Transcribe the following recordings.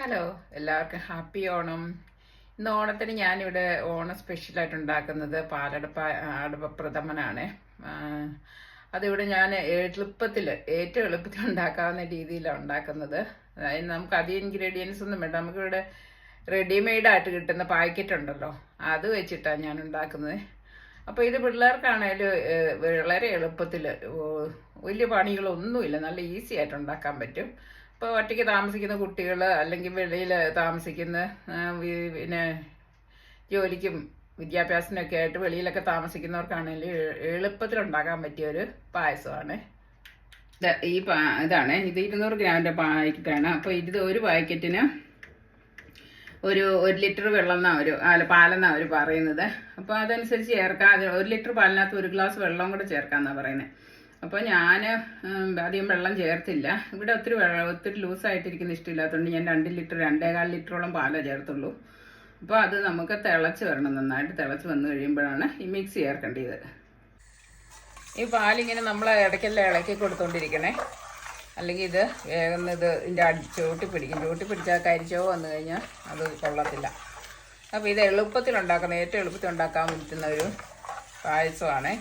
Hello എല്ലാവർക്കും happy Onam. ഇന്ന് ഓണത്തിന് ഞാനിവിടെ ഓണം സ്പെഷ്യലായിട്ട് ഉണ്ടാക്കുന്നത് പാലടപ്പ അടപ്പ പ്രഥമനാണ്. അതിവിടെ ഞാൻ എളുപ്പത്തിൽ ഏറ്റവും എളുപ്പത്തിൽ ഉണ്ടാക്കാവുന്ന രീതിയിലാണ് ഉണ്ടാക്കുന്നത്. അതായത് നമുക്ക് അധികം ഇൻഗ്രീഡിയൻസ് ഒന്നും വേണ്ട. നമുക്കിവിടെ റെഡിമെയ്ഡായിട്ട് കിട്ടുന്ന പാക്കറ്റ് ഉണ്ടല്ലോ അത് വെച്ചിട്ടാണ് ഞാൻ ഉണ്ടാക്കുന്നത്. അപ്പോൾ ഇത് പിള്ളേർക്കാണേലും വളരെ എളുപ്പത്തിൽ വലിയ പണികളൊന്നുമില്ല. നല്ല ഈസി ആയിട്ട് ഉണ്ടാക്കാൻ പറ്റും. ഇപ്പോൾ ഒറ്റയ്ക്ക് താമസിക്കുന്ന കുട്ടികൾ അല്ലെങ്കിൽ വെളിയിൽ താമസിക്കുന്ന പിന്നെ ജോലിക്കും വിദ്യാഭ്യാസത്തിനൊക്കെ ആയിട്ട് വെളിയിലൊക്കെ താമസിക്കുന്നവർക്കാണെങ്കിൽ എളുപ്പത്തിൽ ഉണ്ടാക്കാൻ പറ്റിയ ഒരു പായസമാണ് ഈ പാ ഇതാണ്. ഇത് ഇരുന്നൂറ് ഗ്രാമിന്റെ പാക്കറ്റാണ്. അപ്പോൾ ഇത് ഒരു പാക്കറ്റിന് ഒരു ഒരു ലിറ്റർ വെള്ളം എന്നാ ഒരു അല്ല പാലെന്നാ അവർ പറയുന്നത്. അപ്പോൾ അതനുസരിച്ച് ചേർക്കാം ഒരു ലിറ്റർ പാലിനകത്ത് ഒരു ഗ്ലാസ് വെള്ളം കൂടെ ചേർക്കാമെന്നാണ് പറയുന്നത് അപ്പോൾ ഞാൻ അധികം വെള്ളം ചേർത്തില്ല. ഇവിടെ ഒത്തിരി ഒത്തിരി ലൂസായിട്ടിരിക്കുന്ന ഇഷ്ടമില്ലാത്തതുകൊണ്ട് ഞാൻ രണ്ട് ലിറ്റർ രണ്ടേകാൽ ലിറ്ററോളം പാലേ ചേർത്തുള്ളൂ. അപ്പോൾ അത് നമുക്ക് തിളച്ച് വരണം നന്നായിട്ട് തിളച്ച് വന്നു കഴിയുമ്പോഴാണ് ഈ മിക്സ് ചേർക്കേണ്ടത്. ഈ പാലിങ്ങനെ നമ്മൾ ഇടയ്ക്കെല്ലാം ഇളക്കി കൊടുത്തോണ്ടിരിക്കണേ. അല്ലെങ്കിൽ ഇത് വേഗം ഇത് ഇതിന്റെ ചൂട്ടി പിടിക്കും. ചൂട്ടി പിടിച്ചാൽ കരിച്ചോ വന്നു കഴിഞ്ഞാൽ അത് കൊള്ളത്തില്ല. അപ്പോൾ ഇത് എളുപ്പത്തിൽ ഉണ്ടാക്കുന്ന ഏറ്റവും എളുപ്പത്തിൽ ഉണ്ടാക്കാൻ പറ്റുന്ന ഒരു പായസമാണ്.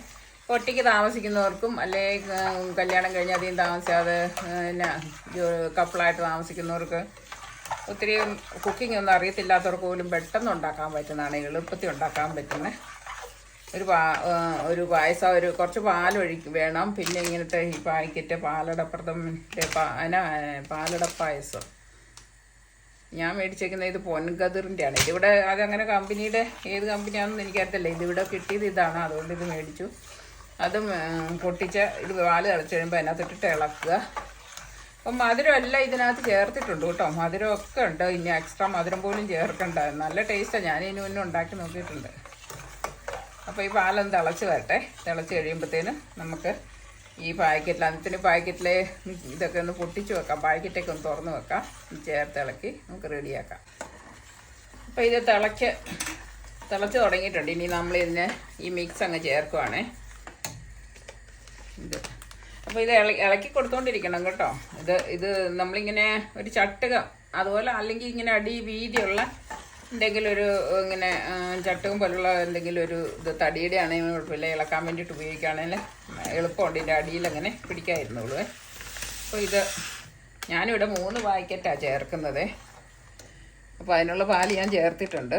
ഒറ്റയ്ക്ക് താമസിക്കുന്നവർക്കും അല്ലെങ്കിൽ കല്യാണം കഴിഞ്ഞ് അധികം താമസിക്കാതെ പിന്നെ കപ്പിളായിട്ട് താമസിക്കുന്നവർക്ക് ഒത്തിരി കുക്കിംഗ് ഒന്നും അറിയത്തില്ലാത്തവർക്ക് പോലും പെട്ടെന്ന് ഉണ്ടാക്കാൻ പറ്റുന്നതാണ് എളുപ്പത്തിൽ ഉണ്ടാക്കാൻ പറ്റുന്ന. ഒരു പാ ഒരു പായസം ഒരു കുറച്ച് പാലൊഴിക്കും വേണം. പിന്നെ ഇങ്ങനത്തെ ഈ പാക്കറ്റ് പാലടപ്രദം പാലട പായസം ഞാൻ മേടിച്ചേക്കുന്നത് ഇത് പൊൻകതിറിന്റെ ആണ് ഇതിവിടെ അതങ്ങനെ കമ്പനിയുടെ ഏത് കമ്പനിയാണെന്ന് എനിക്കറിയത്തില്ല. ഇതിവിടെ കിട്ടിയത് ഇതാണ്. അതുകൊണ്ട് ഇത് മേടിച്ചു. അതും പൊട്ടിച്ച ഇത് പാൽ തിളച്ച് കഴിയുമ്പോൾ അതിനകത്തിട്ടിട്ട് ഇളക്കുക. അപ്പം മധുരമെല്ലാം ഇതിനകത്ത് ചേർത്തിട്ടുണ്ട് കേട്ടോ. മധുരമൊക്കെ ഉണ്ട്. ഇനി എക്സ്ട്രാ മധുരം പോലും ചേർക്കണ്ട. നല്ല ടേസ്റ്റാണ് ഞാൻ ഇതിന് മുന്നേ ഉണ്ടാക്കി നോക്കിയിട്ടുണ്ട്. അപ്പോൾ ഈ പാലൊന്ന് തിളച്ച് വരട്ടെ. തിളച്ച് കഴിയുമ്പോഴത്തേന് നമുക്ക് ഈ പാക്കറ്റിൽ അന്നത്തിന് പാക്കറ്റിലെ ഇതൊക്കെ ഒന്ന് പൊട്ടിച്ച് വെക്കാം. പാക്കറ്റൊക്കെ ഒന്ന് തുറന്ന് വെക്കാം. ചേർത്ത് ഇളക്കി നമുക്ക് റെഡിയാക്കാം അപ്പോൾ ഇത് തിളച്ച് തിളച്ച് തുടങ്ങിയിട്ടുണ്ട്. ഇനി നമ്മൾ ഇതിന് ഈ മിക്സ് അങ്ങ് ചേർക്കുവാണേ. ഇത്. അപ്പോൾ ഇത് ഇള ഇളക്കി കൊടുത്തോണ്ടിരിക്കണം കേട്ടോ. ഇത് ഇത് നമ്മളിങ്ങനെ ഒരു ചട്ടുക അതുപോലെ അല്ലെങ്കിൽ ഇങ്ങനെ അടി വീതിയുള്ള എന്തെങ്കിലും ഒരു ഇങ്ങനെ ചട്ടകം പോലുള്ള എന്തെങ്കിലും ഒരു ഇത് തടിയുടെ ആണെങ്കിലും കുഴപ്പമില്ല. ഇളക്കാൻ വേണ്ടിയിട്ട് ഉപയോഗിക്കുകയാണെങ്കിൽ എളുപ്പമുണ്ട്. ഇതിന്റെ അടിയിൽ അങ്ങനെ പിടിക്കാതിരുന്നുള്ളൂ അപ്പോൾ ഇത് ഞാനിവിടെ മൂന്ന് പാക്കറ്റാണ് ചേർക്കുന്നത്. അപ്പോൾ അതിനുള്ള പാൽ ഞാൻ ചേർത്തിട്ടുണ്ട്.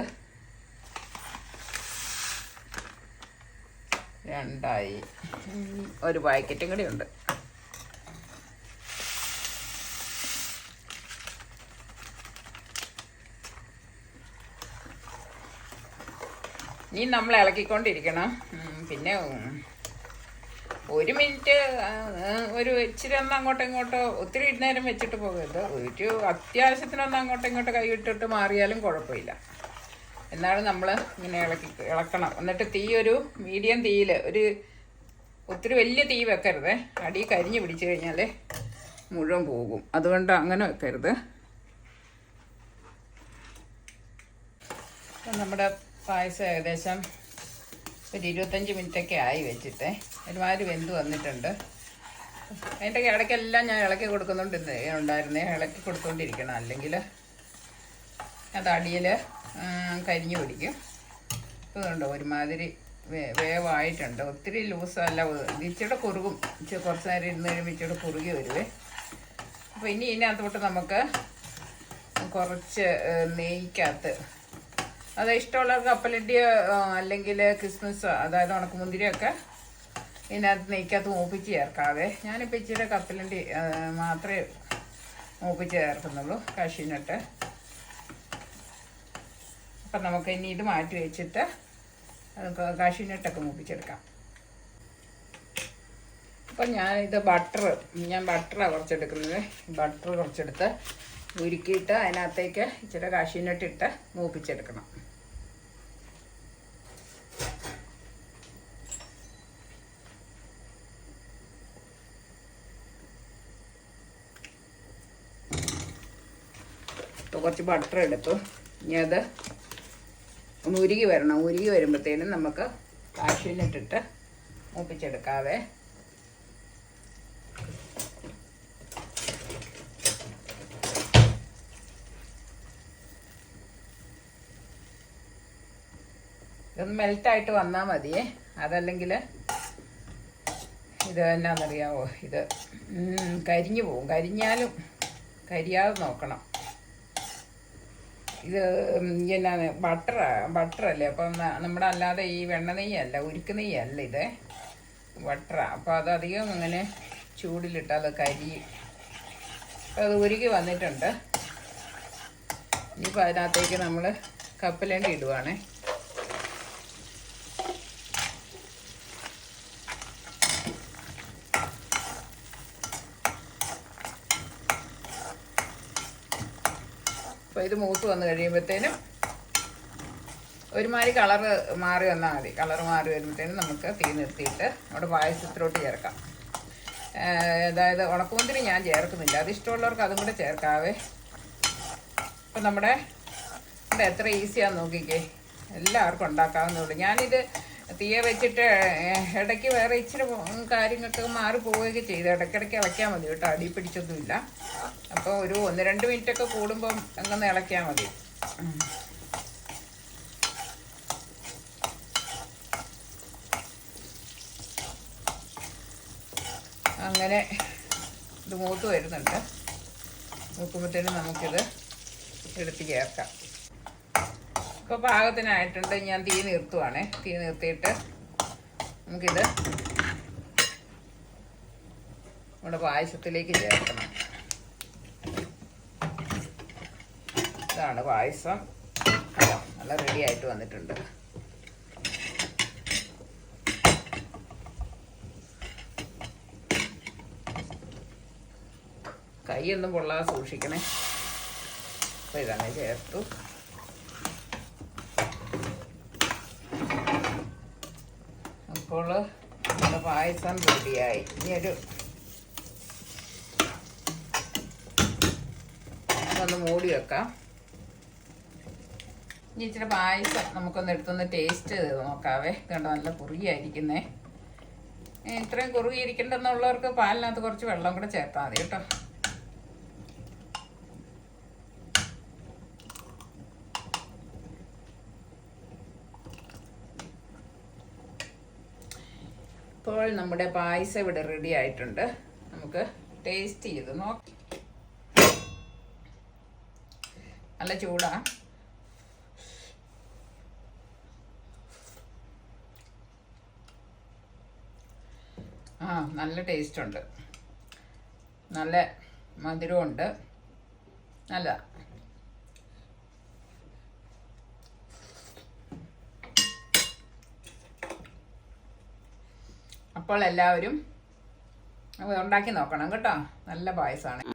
രണ്ടായി. ഒരു പാക്കറ്റും കൂടി ഉണ്ട്. ഇനി നമ്മൾ ഇളക്കിക്കൊണ്ടിരിക്കണം. പിന്നെ ഒരു മിനിറ്റ് ഒരു ഇച്ചിരി ഒന്ന് അങ്ങോട്ടോ ഇങ്ങോട്ടോ ഒത്തിരി നേരം വെച്ചിട്ട് പോകരുത്. ഒരു അത്യാവശ്യത്തിനൊന്ന് അങ്ങോട്ടോ ഇങ്ങോട്ടോ കൈ ഇട്ടിട്ട് മാറിയാലും കുഴപ്പമില്ല. എന്നാണ് നമ്മൾ ഇങ്ങനെ ഇളക്കി ഇളക്കണം. എന്നിട്ട് തീ ഒരു മീഡിയം തീയിൽ ഒരു ഒത്തിരി വലിയ തീ വെക്കരുത്. അടി കരിഞ്ഞ് പിടിച്ചു കഴിഞ്ഞാൽ മുഴുവൻ പോകും. അതുകൊണ്ട് അങ്ങനെ വെക്കരുത്. അപ്പം നമ്മുടെ പായസം ഏകദേശം ഒരു ഇരുപത്തഞ്ച് മിനിറ്റൊക്കെ ആയി വെച്ചിട്ട്. ഒരുമാതിരി വെന്ത് വന്നിട്ടുണ്ട്. അതിന്റെ ഇടയ്ക്കെല്ലാം ഞാൻ ഇളക്കി കൊടുക്കുന്നുണ്ട്. ഉണ്ടായിരുന്നേ. ഇളക്കി കൊടുത്തുകൊണ്ടിരിക്കണം അല്ലെങ്കിൽ അത് അടിയിൽ കരിഞ്ഞു പിടിക്കും. ഇപ്പോൾ കണ്ടോ ഒരുമാതിരി വേവായിട്ടുണ്ട്. ഒത്തിരി ലൂസല്ല ഇച്ചിരി കുറുകും. കുറച്ച് നേരം ഇരുന്ന് കഴിയുമ്പോൾ ഇച്ചിരി കുറുകി വരുവേ. അപ്പോൾ ഇനി ഇതിനകത്തോട്ട് നമുക്ക് കുറച്ച് നെയ്ക്കകത്ത് അത് ഇഷ്ടമുള്ളവർക്ക് കപ്പലണ്ടിയോ അല്ലെങ്കിൽ ക്രിസ്മസോ അതായത് ഉണക്കമുന്തിരിയൊക്കെ ഇതിനകത്ത് നെയ്ക്കകത്ത് മൂപ്പിച്ച് ചേർക്കാവേ. ഞാനിപ്പോൾ ഇച്ചിരി കപ്പലണ്ടി മാത്രമേ മൂപ്പിച്ച് ചേർക്കുന്നുള്ളൂ കശീനട്ട്. അപ്പം നമുക്ക് ഇനി ഇത് മാറ്റി വെച്ചിട്ട് കാഷ്യൂനട്ടൊക്കെ മൂപ്പിച്ചെടുക്കാം. അപ്പം ഞാനിത് ബട്ടർ ഞാൻ ബട്ടറാണ് കുറച്ചെടുക്കുന്നത്. ബട്ടർ കുറച്ചെടുത്ത് ഉരുക്കിയിട്ട് അതിനകത്തേക്ക് ഇച്ചിരി കാഷ്യൂനട്ട് ഇട്ട് മൂപ്പിച്ചെടുക്കണം കുറച്ച് ബട്ടർ എടുത്തു. ഇനി അത് ഒന്ന് ഉരുകി വരണം. ഉരുകി വരുമ്പോഴത്തേനും നമുക്ക് കാശുവിനിട്ടിട്ട് മൂപ്പിച്ചെടുക്കാവേ. ഇതൊന്ന് മെൽറ്റായിട്ട് വന്നാൽ മതിയേ. അതല്ലെങ്കിൽ ഇത് എന്നാന്നറിയാവോ? ഇത് കരിഞ്ഞു പോവും കരിഞ്ഞാലും കരിയാതെ നോക്കണം. ഇത് എന്നാണ് ബട്ടർ ബട്ടറല്ലേ? അപ്പം നമ്മുടെ അല്ലാതെ ഈ വെണ്ണ നെയ്യല്ല ഉരുക്ക് നെയ്യല്ല ഇത്. ബട്ടറാ. അപ്പോൾ അത് അധികം അങ്ങനെ ചൂടിലിട്ട് അത് കരി അത് ഉരുകി വന്നിട്ടുണ്ട്. ഇനിയിപ്പോൾ അതിനകത്തേക്ക് നമ്മൾ കപ്പലണ്ടി ഇടുവാണേ. അപ്പോൾ ഇത് മൂത്ത് വന്ന് കഴിയുമ്പോഴത്തേനും ഒരുമാതിരി കളറ് മാറി വന്നാൽ മതി. കളറ് മാറി വരുമ്പോഴത്തേനും നമുക്ക് തീ നിർത്തിയിട്ട് നമ്മുടെ പായസത്തിലോട്ട് ചേർക്കാം. അതായത് ഉണക്കുമുന്തിരി ഞാൻ ചേർക്കുന്നില്ല. അത് ഇഷ്ടമുള്ളവർക്ക് അതും കൂടെ ചേർക്കാവേ. അപ്പം നമ്മുടെ എത്ര ഈസിയാന്ന് നോക്കിക്കേ. എല്ലാവർക്കും ഉണ്ടാക്കാവുന്നതുള്ളൂ ഞാനിത് തീയെ വെച്ചിട്ട് ഇടയ്ക്ക് വേറെ ഇച്ചിരി കാര്യങ്ങൾക്ക് മാറി പോവുകയൊക്കെ ചെയ്ത്. ഇടയ്ക്കിടയ്ക്ക് ഇളക്കിയാൽ മതി കേട്ടോ. അടി പിടിച്ചൊന്നുമില്ല. അപ്പോൾ ഒരു ഒന്ന് രണ്ട് മിനിറ്റൊക്കെ കൂടുമ്പം അങ്ങനെ ഇളക്കിയാൽ മതി. അങ്ങനെ ഇത് മൂത്ത് വരുന്നുണ്ട്. മൂക്കുമ്പോഴത്തേനും നമുക്കിത് എടുത്ത് ചേർക്കാം. ഇപ്പോൾ പാകത്തിനായിട്ടുണ്ട്. ഞാൻ തീ നിർത്തുവാണേ. തീ നിർത്തിയിട്ട് നമുക്കിത് നമ്മുടെ പായസത്തിലേക്ക് ചേർക്കണം. ഇതാണ് പായസം? നല്ല റെഡി ആയിട്ട് വന്നിട്ടുണ്ട്. കൈയൊന്നും പൊള്ളാതെ സൂക്ഷിക്കണേ. അപ്പോൾ ഇതങ്ങനെ ചേർത്തു. അപ്പോൾ നമ്മുടെ പായസം റെഡിയായി. ഒരു ഒന്ന് മൂടി വെക്കാം. ഇനി ഇച്ചിരി പായസം നമുക്കൊന്ന് എടുത്തൊന്ന് ടേസ്റ്റ് ചെയ്ത് നോക്കാവേ. കണ്ടോ നല്ല കുറുകിയായിരിക്കുന്നേ. ഇത്രയും കുറുകിയിരിക്കണ്ടെന്നുള്ളവർക്ക് പാലിനകത്ത് കുറച്ച് വെള്ളം കൂടെ ചേർത്താൽ മതി കേട്ടോ. ഇപ്പോൾ നമ്മുടെ പായസം ഇവിടെ റെഡി ആയിട്ടുണ്ട്. നമുക്ക് ടേസ്റ്റ് ചെയ്ത് നോക്കി. നല്ല ചൂടാ. ആ നല്ല ടേസ്റ്റ് ഉണ്ട്. നല്ല മധുരമുണ്ട്. നല്ല അപ്പോൾ എല്ലാവരും ഉണ്ടാക്കി നോക്കണം കേട്ടോ. നല്ല പായസമാണ്.